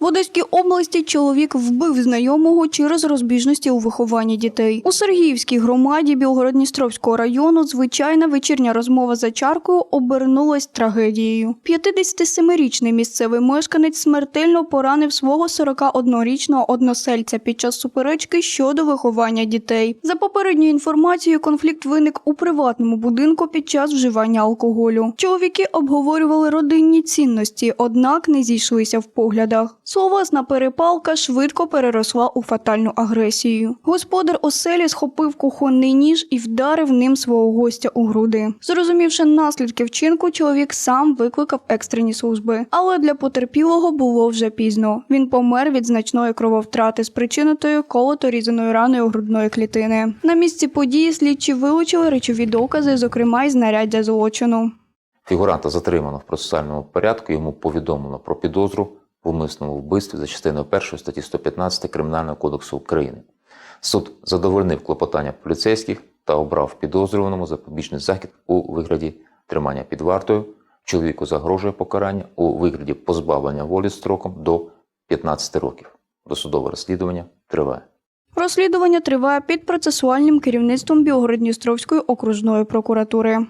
В Одеській області чоловік вбив знайомого через розбіжності у вихованні дітей. У Сергіївській громаді Білгород-Дністровського району звичайна вечірня розмова за чаркою обернулась трагедією. 57-річний місцевий мешканець смертельно поранив свого 41-річного односельця під час суперечки щодо виховання дітей. За попередньою інформацією, конфлікт виник у приватному будинку під час вживання алкоголю. Чоловіки обговорювали родинні цінності, однак не зійшлися в поглядах. Словесна перепалка швидко переросла у фатальну агресію. Господар оселі схопив кухонний ніж і вдарив ним свого гостя у груди. Зрозумівши наслідки вчинку, чоловік сам викликав екстрені служби. Але для потерпілого було вже пізно. Він помер від значної крововтрати, спричинутої колото-різаною раною грудної клітини. На місці події слідчі вилучили речові докази, зокрема й знаряддя злочину. Фігуранта затримано в процесуальному порядку, йому повідомлено про підозру в умисному вбивстві за частиною 1 статті 115 Кримінального кодексу України. Суд задовольнив клопотання поліцейських та обрав підозрюваному запобіжний захід у вигляді тримання під вартою. Чоловіку загрожує покарання у вигляді позбавлення волі строком до 15 років. Досудове розслідування триває. Розслідування триває під процесуальним керівництвом Білгород-Дністровської окружної прокуратури.